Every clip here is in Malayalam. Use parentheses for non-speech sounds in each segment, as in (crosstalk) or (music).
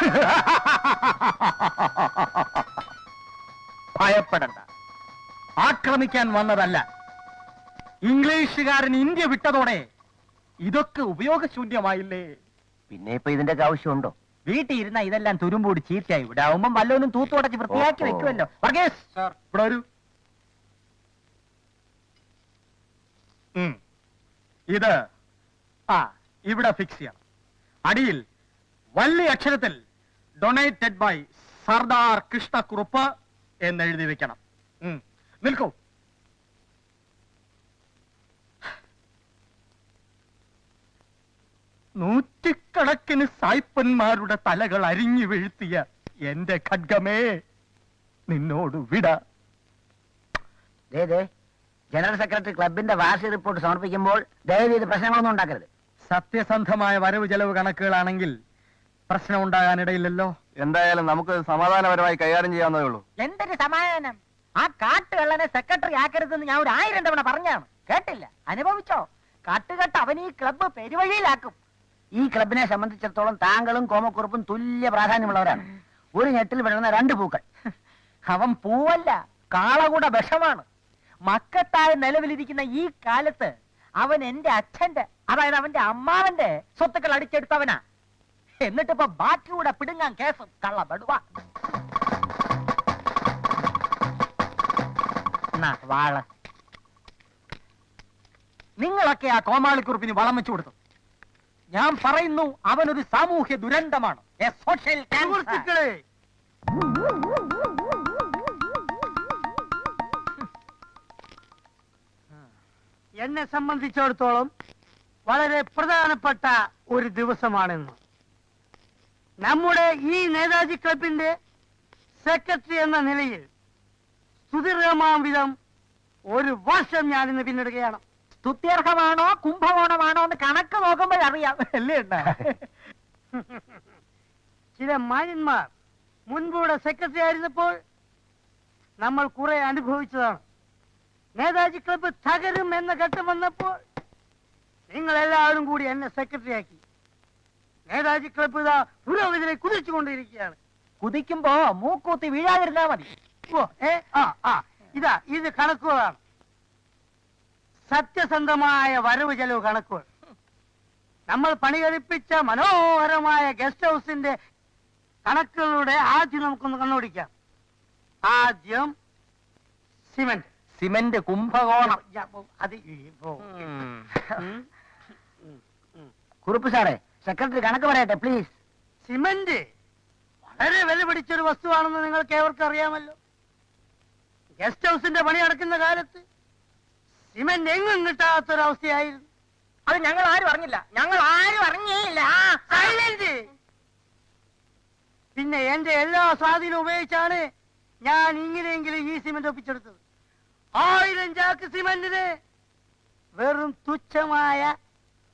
(laughs) ഭയപ്പെടണ്ട. ആക്രമിക്കാൻ വന്നതല്ല. ഇംഗ്ലീഷുകാരൻ ഇന്ത്യ വിട്ടതോടെ ഇതൊക്കെ ഉപയോഗശൂന്യമായില്ലേ? പിന്നെ ഇപ്പൊ ഇതിന്റെ ഒക്കെ ആവശ്യമുണ്ടോ? വീട്ടിൽ ഇരുന്ന ഇതെല്ലാം തുരുമ്പൂടി ചീത്തയായി ഇവിടെ ആവുമ്പം വല്ലവനും തൂത്തുടച്ച് വൃത്തിയാക്കി വെക്കുമല്ലോ. ഇവിടെ ഒരു ഇത് ആ ഇവിടെ ഫിക്സ് ചെയ്യാം. അടിയിൽ വലിയ അക്ഷരത്തിൽ ഡൊണേറ്റഡ് ബൈ സർദാർ കൃഷ്ണക്കുറുപ്പ് എന്ന് എഴുതി വെക്കണം. നിൽക്കൂ. നൂറ്റിക്കണക്കിന് സായ്പന്മാരുടെ തലകൾ അരിഞ്ഞു വീഴ്ത്തിയ എന്റെ ഖഡ്ഗമേ നിന്നോട് വിട. ജനറൽ സെക്രട്ടറി ക്ലബിന്റെ വാർഷിക റിപ്പോർട്ട് സമർപ്പിക്കുമ്പോൾ ദയവ് ചെയ്ത് പ്രശ്നങ്ങളൊന്നും ഉണ്ടാക്കരുത്. സത്യസന്ധമായ വരവ് ചെലവ് കണക്കുകളാണെങ്കിൽ പ്രശ്നം ഉണ്ടാകാനിടയില്ലല്ലോ എന്തായാലും നമുക്ക് സമാധാനപരമായി കൈകാര്യം ചെയ്യാവുന്നതേ ഉള്ളൂ. എന്തൊരു സമാധാനം? ആ കാട്ടുകള്ളനെ സെക്രട്ടറി ആക്കരുതെന്ന് ഞാൻ ഒരു ആയിരം തവണ പറഞ്ഞാണ് കേട്ടില്ല? അനുഭവിച്ചോ? കാട്ടുകെട്ട് അവൻ ഈ ക്ലബ്ബ് പെരുവഴിയിലാക്കും. ഈ ക്ലബിനെ സംബന്ധിച്ചിടത്തോളം താങ്കളും കോമക്കുറുപ്പും തുല്യ പ്രാധാന്യമുള്ളവരാണ്. ഒരു ഞെട്ടിൽ വിടുന്ന രണ്ട് പൂക്കൾ. അവൻ പൂവല്ല കാളകൂട വിഷമാണ്. മക്കത്തായ നിലവിലിരിക്കുന്ന ഈ കാലത്ത് അവൻ എന്റെ അച്ഛന്റെ അതായത് അവന്റെ അമ്മാവന്റെ സ്വത്തുക്കൾ അടിച്ചെടുത്തവനാ. എന്നിട്ടിപ്പോ ബാക്കിയൂടെ പിടുങ്ങാൻ കേസ് കള്ള ബടുവ എന്നാ, വാള. നിങ്ങളൊക്കെ ആ കോമാളിക്കുറിപ്പിന് വളം വെച്ചു കൊടുത്തു. ഞാൻ പറയുന്നു അവനൊരു സാമൂഹ്യ ദുരന്തമാണ്. എ സോഷ്യൽ എന്നെ സംബന്ധിച്ചിടത്തോളം വളരെ പ്രധാനപ്പെട്ട ഒരു ദിവസമാണെന്ന്. നമ്മുടെ ഈ നേതാജി ക്ലബിന്റെ സെക്രട്ടറി എന്ന നിലയിൽ സുദീർഘമാം വിധം ഒരു വർഷം ഞാൻ ഇന്ന് പിന്നിടുകയാണ്. സ്തുത്യർഹമാണോ കുംഭകോണമാണോ എന്ന് കണക്ക് നോക്കുമ്പോഴറിയാം അല്ലേ? ചില മാന്യന്മാർ മുൻപൂടെ സെക്രട്ടറി ആയിരുന്നപ്പോൾ നമ്മൾ കുറെ അനുഭവിച്ചതാണ്. നേതാജി ക്ലബ്ബ് തകരും എന്ന ഘട്ടം വന്നപ്പോൾ നിങ്ങൾ എല്ലാവരും കൂടി എന്നെ സെക്രട്ടറി ആക്കി ക്ലബ് ഇതാ പുരോഗതിയിലെ കുതിച്ചുകൊണ്ടിരിക്കുകയാണ്. കുതിക്കുമ്പോ മൂക്കൂത്തി വീഴാതിരുന്നാ മതി. ഓ ഏ ആ ആ ഇതാ ഇത് കണക്കുകളാണ്. സത്യസന്ധമായ വരവ് ചെലവ് കണക്കുകൾ. നമ്മൾ പണികഴിപ്പിച്ച മനോഹരമായ ഗസ്റ്റ് ഹൗസിന്റെ കണക്കുകളുടെ ആദ്യം നമുക്കൊന്ന് കണ്ണുപിടിക്കാം ആദ്യം സിമെന്റ്. സിമെന്റ് കുംഭകോണം. അത് ഈ, ഓ. കുറുപ്പ് സാറേ സെക്രട്ടറി കണക്ക് പറയട്ടെ പ്ലീസ് സിമന്റ് വളരെ വില പിടിച്ചൊരു വസ്തുവാണെന്ന് നിങ്ങൾക്ക് ഏവർക്കും അറിയാമല്ലോ. ഗസ്റ്റ് ഹൗസിന്റെ പണി നടക്കുന്ന കാലത്ത് സിമന്റ് എങ്ങും കിട്ടാത്തൊരവസ്ഥയായിരുന്നു. അത് ഞങ്ങൾ ആരും അറിഞ്ഞില്ല. ഞങ്ങൾ ആരും അറിഞ്ഞേയില്ല. സൈലന്റ് പിന്നെ എന്റെ എല്ലാ സ്വാധീനവും ഉപയോഗിച്ചാണ് ഞാൻ ഇങ്ങനെയെങ്കിലും ഈ സിമന്റ് ഒപ്പിച്ചെടുത്തത്. ആയിരം ചാക്ക് സിമന്റിന് വെറും തുച്ഛമായ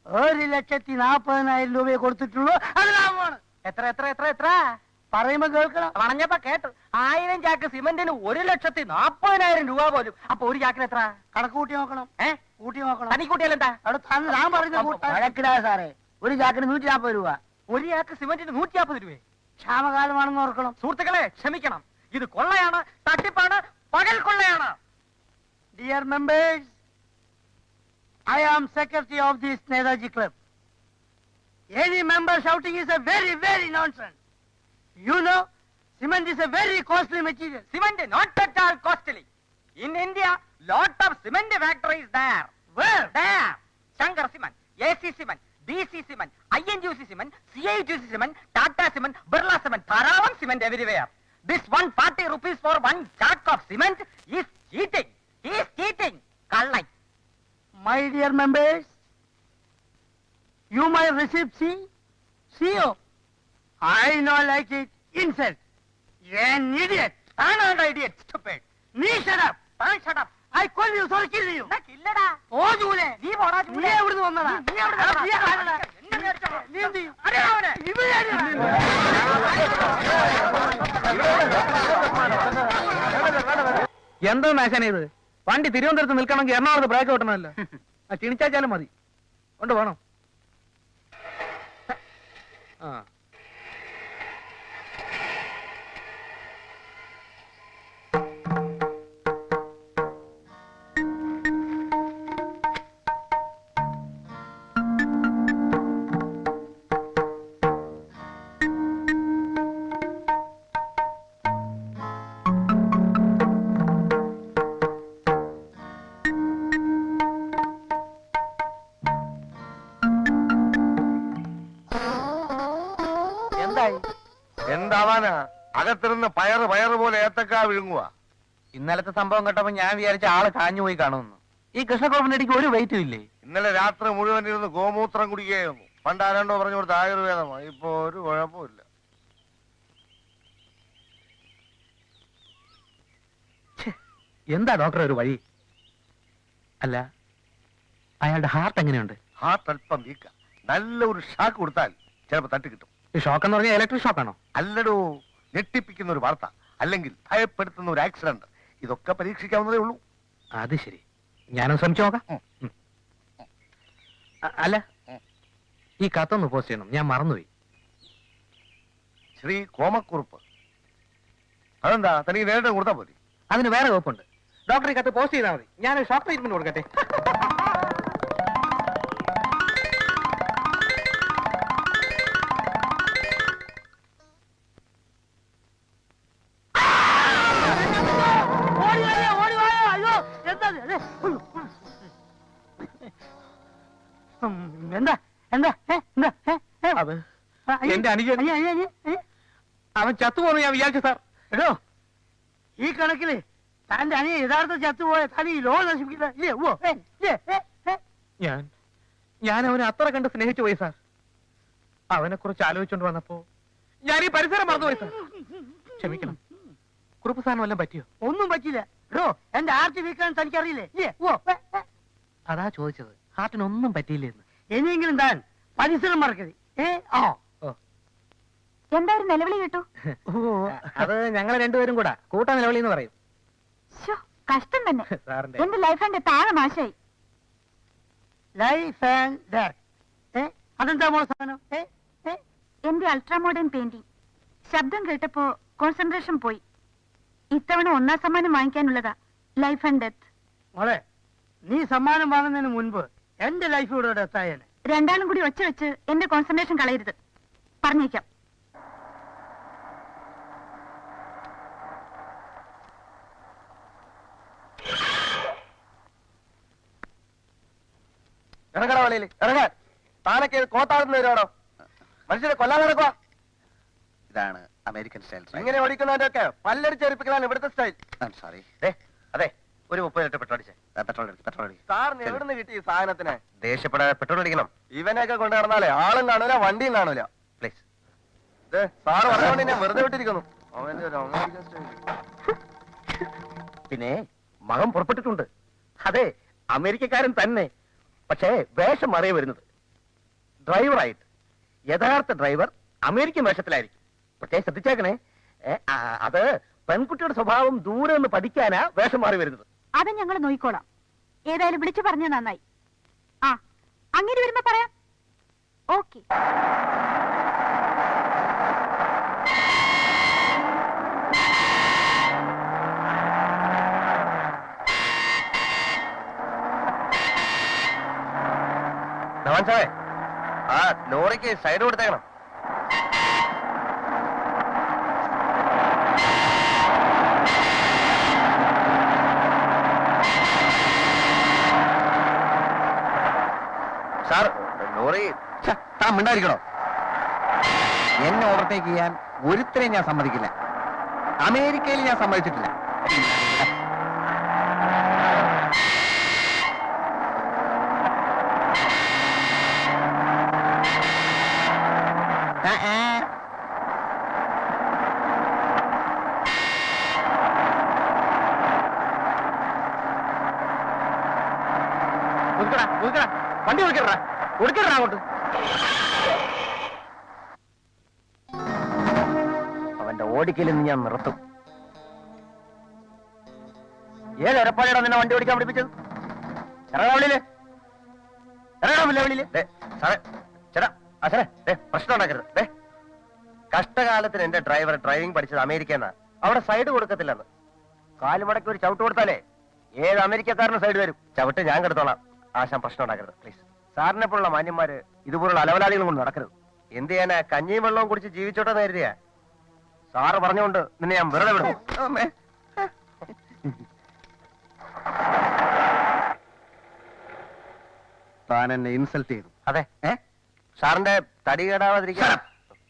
ഒരു ലക്ഷത്തി നാപ്പതിനായിരം രൂപയെ കൊടുത്തിട്ടുള്ളൂ. അത് ലാഭമാണ്. എത്ര എത്ര എത്ര എത്ര? പറയുമ്പോ കേൾക്കണം. പറഞ്ഞപ്പോ കേട്ടു. ആയിരം ചാക്ക് സിമന്റിന് ഒരു ലക്ഷത്തി നാപ്പതിനായിരം രൂപ പോലും. അപ്പൊ ഒരു ചാക്കിന് എത്ര? കണക്ക് കൂട്ടി നോക്കണം. ഏ? കൂട്ടി നോക്കണം. തനിക്കൂട്ടിയാലെന്താ അവിടെ തന്നെ ഞാൻ പറഞ്ഞ സാറേ ഒരു ചാക്കിന് നൂറ്റി നാൽപ്പത് രൂപ. ഒരു ചാക്ക് സിമന്റിന് നൂറ്റി നാൽപ്പത് രൂപ ക്ഷാമകാലമാണെന്ന് ഓർക്കണം. സുഹൃത്തുക്കളെ ക്ഷമിക്കണം. ഇത് കൊള്ളയാണ് തട്ടിപ്പാണ് പകൽ കൊള്ളയാണ്. Dear members, I am secretary of this Netaji Club. Any member shouting is a very, very nonsense. You know, cement is a very costly material. Cement not at all costly. In India, lot of cement factories there. Where? There. Shankar Cement, AC Cement, BC Cement, INGC Cement, CIGC Cement, Tata Cement, Birla Cement, ധാരാളം cement everywhere. This 140 rupees for one chunk of cement is cheating. He is cheating. കള്ളൻ. My dear members, you might receive C, CO. I know like it, insult. You're an idiot. താനാണ് idiot, stupid. Me shut up. താൻ shut up. I call you, sorry, kill you. കില്ലടാ. ഓ ജൂലെ നീ പോടാ നീ. എവിടുന്ന് വന്നതാ നീ. നീ എന്ത് മേശന ഇത് വണ്ടി തിരുവനന്തപുരത്ത് നിൽക്കണമെങ്കിൽ എറണാകുളത്ത് ബ്രേക്ക് കിട്ടണമല്ലോ (laughs) ക്ഷണിച്ചാച്ചാലും മതി. കൊണ്ട് വേണം ആ. പയറ് പയറ് പോലെ ഏത്തക്കാ വിഴുങ്ങുക ഇന്നലത്തെ സംഭവം കേട്ടപ്പോ ഞാൻ വിചാരിച്ച ആൾ കാഞ്ഞു പോയി കാണുമെന്ന്. ഈ കൃഷ്ണക്കുറപ്പിന്റെ ഇടയ്ക്ക് ഒരു വെയിറ്റും ഇല്ലേ? ഇന്നലെ രാത്രി മുഴുവൻ ഇരുന്ന് ഗോമൂത്രം കുടിക്കുകയായിരുന്നു. പണ്ട് ആരാണ്ടോ പറഞ്ഞു കൊടുത്ത ആയുർവേദമാണ്. ഇപ്പൊ ഒരു കുഴപ്പമില്ല എന്താ ഡോക്ടർ ഒരു വഴി? അല്ല അയാളുടെ ഹാർട്ട് എങ്ങനെയുണ്ട്? ഹാർട്ട് അല്പം വീക്ക. നല്ല ഒരു ഷാക്ക് കൊടുത്താൽ ചിലപ്പോ തട്ടി കിട്ടും ഈ ഷോക്ക് എന്ന് പറഞ്ഞാൽ ഇലക്ട്രിക് ഷോക്കാണോ അല്ലടോ ഞെട്ടിപ്പിക്കുന്ന ഒരു വാർത്ത അല്ലെങ്കിൽ ഭയപ്പെടുത്തുന്ന ഒരു ആക്സിഡന്റ് ഇതൊക്കെ പരീക്ഷിക്കാവുന്നതേ ഉള്ളൂ. അത് ശരി. ഞാനൊന്ന് ശ്രമിച്ചു നോക്കാം. അല്ല. ഈ കത്തൊന്ന് പോസ്റ്റ് ചെയ്യണം. ഞാൻ മറന്നുപോയി. ശ്രീ കോമക്കുറുപ്പ്. അതെന്താ? തനിക്ക് നേരിട്ട് കൊടുത്താൽ മതി അതിന് വേറെ വകുപ്പുണ്ട്. ഡോക്ടർ ഈ കത്ത് പോസ്റ്റ് ചെയ്താൽ മതി. ഞാൻ ഷോക്ക് ട്രീറ്റ്മെന്റ് കൊടുക്കട്ടെ. എന്താ? എന്താ? എന്താ? അത് എന്റെ അനുജൻ. അവൻ ചത്തുപോന്ന് ഞാൻ വിചാരിച്ചു സാർ. എടോ ഈ കണക്കിൽ തന്റെ അനിയ യഥാർത്ഥ ചത്തുപോയ തനി ഈ ലോകം നശിപ്പിക്കില്ല. ഞാൻ ഞാൻ അവനെ അത്ര കണ്ട് സ്നേഹിച്ചു പോയി സാർ. അവനെ കുറിച്ച് ആലോചിച്ചോണ്ട് വന്നപ്പോ ഞാൻ ഈ പരിസരം മറന്നുപോയി സാർ. ക്ഷമിക്കണം. കുറുപ്പ് സാധനം വല്ലതും പറ്റിയോ? ഒന്നും പറ്റില്ല എടോ എന്റെ ആർച്ച് വീക്കാൻ തനിക്കറിയില്ലേ. അതാ ചോദിച്ചത്. ഹാർട്ടിനൊന്നും പറ്റിയില്ലെന്ന് ഇനിയെങ്കിലും താൻ പരിസരം മറക്കരുത്. ഏ? ആ. എന്താ ഒരു നിലവിളി കേട്ടു? അത് ഞങ്ങൾ രണ്ടുപേരും കൂടാ. കൂട്ട നിലവിളി എന്ന് പറയും. കഷ്ടം തന്നെ. എന്റെ ലൈഫ് ആൻഡ് താഴെ നാശായി. ലൈഫ് ആൻഡ് ഡെത്ത് അതെന്താ മോൾ സാധനം? എന്റെ അൾട്രാ മോഡേൺ പെയിന്റിംഗ് ശബ്ദം കേട്ടപ്പോ കോൺസെൻട്രേഷൻ പോയി. ഇത്തവണ ഒന്നാം സമ്മാനം വാങ്ങിക്കാനുള്ളതാ. ലൈഫ് ആൻഡ് ഡെത്ത് മോളെ നീ സമ്മാനം വാങ്ങുന്നതിന് മുൻപ് എന്റെ ലൈഫ് ഇവിടെ രണ്ടാളും കൂടി ഒച്ച വെച്ച് എന്റെ കോൺസെൻട്രേഷൻ കളയരുത്. പറഞ്ഞേക്കാം. ഇറങ്ങണ വളിയിൽ ഇറങ്ങാൻ താനൊക്കെ കോത്താടുന്ന വരുവാണോ മനുഷ്യരെ കൊല്ലാൻ നടക്കുക ഇതാണ് അമേരിക്കൻ സ്റ്റൈൽ ഇങ്ങനെ ഓടിക്കുന്നതിന്റെ ഒക്കെ പല്ലടിച്ചേരിപ്പിക്കലാണ് ഇവിടുത്തെ സ്റ്റൈൽ. സോറി അതെ. ഒരു മുപ്പത് ലിറ്റർ പെട്രോൾ അടിച്ചേ. പെട്രോൾ പെട്രോൾ സാറിന് എവിടുന്ന് കിട്ടി ഈ സാധനത്തിന്? ദേഷ്യപ്പെടാതെ പെട്രോൾ അടിക്കണം. ഇവനെയൊക്കെ കൊണ്ടു നടന്നാലേ ആളും കാണൂല വണ്ടിയും കാണൂല. പ്ലീസ് സാറ് പറഞ്ഞുകൊണ്ട് ഞാൻ വെറുതെ വിട്ടിരിക്കുന്നു. അവന്റെ ഒരു അമേരിക്കൻ പിന്നെ മകൻ പുറപ്പെട്ടിട്ടുണ്ട്. അതെ അമേരിക്കക്കാരൻ തന്നെ. പക്ഷേ വേഷം മറിയ വരുന്നത്. ഡ്രൈവറായിട്ട്. യഥാർത്ഥ ഡ്രൈവർ അമേരിക്കൻ വേഷത്തിലായിരിക്കും. പ്രത്യേകം ശ്രദ്ധിച്ചേക്കണേ. അത് പെൺകുട്ടിയുടെ സ്വഭാവം ദൂരെ നിന്ന് പഠിക്കാനാ വേഷം മാറി വരുന്നത്. അത് ഞങ്ങൾ നോയിക്കോളാം. ഏതായാലും വിളിച്ചു പറഞ്ഞ നന്നായി. ആ അങ്ങനെ വരുമ്പോ പറയാം. ഓക്കെ. ആ ലോറിക്ക് സൈഡ് കൊടുത്തേക്കണം സാർ ലോറി താൻ മിണ്ടായിരിക്കണോ? എന്നെ ഓവർടേക്ക് ചെയ്യാൻ ഒരുത്തരെയും ഞാൻ സമ്മതിക്കില്ല. അമേരിക്കയിൽ ഞാൻ സമ്മതിച്ചിട്ടില്ല. വണ്ടി ഒതുക്കടാ ഒതുക്കടാ അങ്ങോട്ട്. അവന്റെ ഓടിക്കലിന്ന് ഞാൻ നിർത്തും. ഏത് നിന്നെ വണ്ടി ഓടിക്കാൻ പഠിപ്പിച്ചത്? സാറേ ചേട്ടാ ആ സാറേ പ്രശ്നം ഉണ്ടാക്കരുത്. ദേ കഷ്ടകാലത്തിന് എന്റെ ഡ്രൈവർ ഡ്രൈവിംഗ് പഠിച്ചത് അമേരിക്കന്നാ അവിടെ സൈഡ് കൊടുക്കത്തില്ലെന്ന്. കാലുമടക്കി ഒരു ചവിട്ട് കൊടുത്താലേ ഏത് അമേരിക്കക്കാരനും സൈഡ് വരും. ചവിട്ട് ഞാൻ കെടുത്തോളാം. ആശാൻ പ്രശ്നം ഉണ്ടാക്കരുത് പ്ലീസ്. സാറിനെ പോലുള്ള മാന്യന്മാര് ഇതുപോലുള്ള അലവലാളികളും കൊണ്ട് നടക്കരുത്. എന്ത് ചെയ്യാനാ? കഞ്ഞിയും വെള്ളവും കുടിച്ച് ജീവിച്ചോട്ടെ നേരിയ സാറ് പറഞ്ഞുകൊണ്ട് നിന്നെ ഞാൻ വെറുതെ വിടും. താൻ എന്നെ ഇൻസൾട്ട് ചെയ്തു. അതെ. ഏ? സാറിന്റെ തടി കേടാവാതിരിക്കാൻ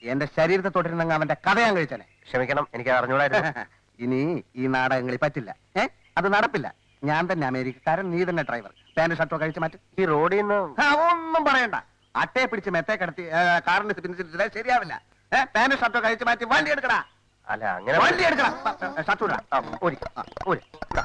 എന്റെ ശരീരത്തെ തൊട്ടിരുന്നെങ്കിൽ അവന്റെ കഥ ഞാൻ കഴിച്ചനെ ക്ഷമിക്കണം എനിക്ക് അറിഞ്ഞോളായിരുന്നു (laughs) ഇനി ഈ നാടകങ്ങളിൽ പറ്റില്ല. ഏ? അത് നടപ്പില്ല. ഞാൻ തന്നെ അമേരിക്കക്കാരൻ നീ തന്നെ ഡ്രൈവർ പാന്റ് ഷർട്ടോ കഴിച്ചു മാറ്റി. ഈ റോഡിൽ നിന്ന് ഒന്നും പറയണ്ട. അട്ടയെ പിടിച്ച് മെത്തെ കടത്തി ഏ, കാറിന് പിന്നിച്ചിട്ട് ശരിയാവില്ല. പാന്റ് ഷർട്ടോ കഴിച്ച് മാറ്റി വണ്ടി എടുക്കടാ. അല്ല അങ്ങനെ വണ്ടി എടുക്കടാ. ഷർട്ട് ഓടി ഊരി, ആ, ഊരി. ഇതാ.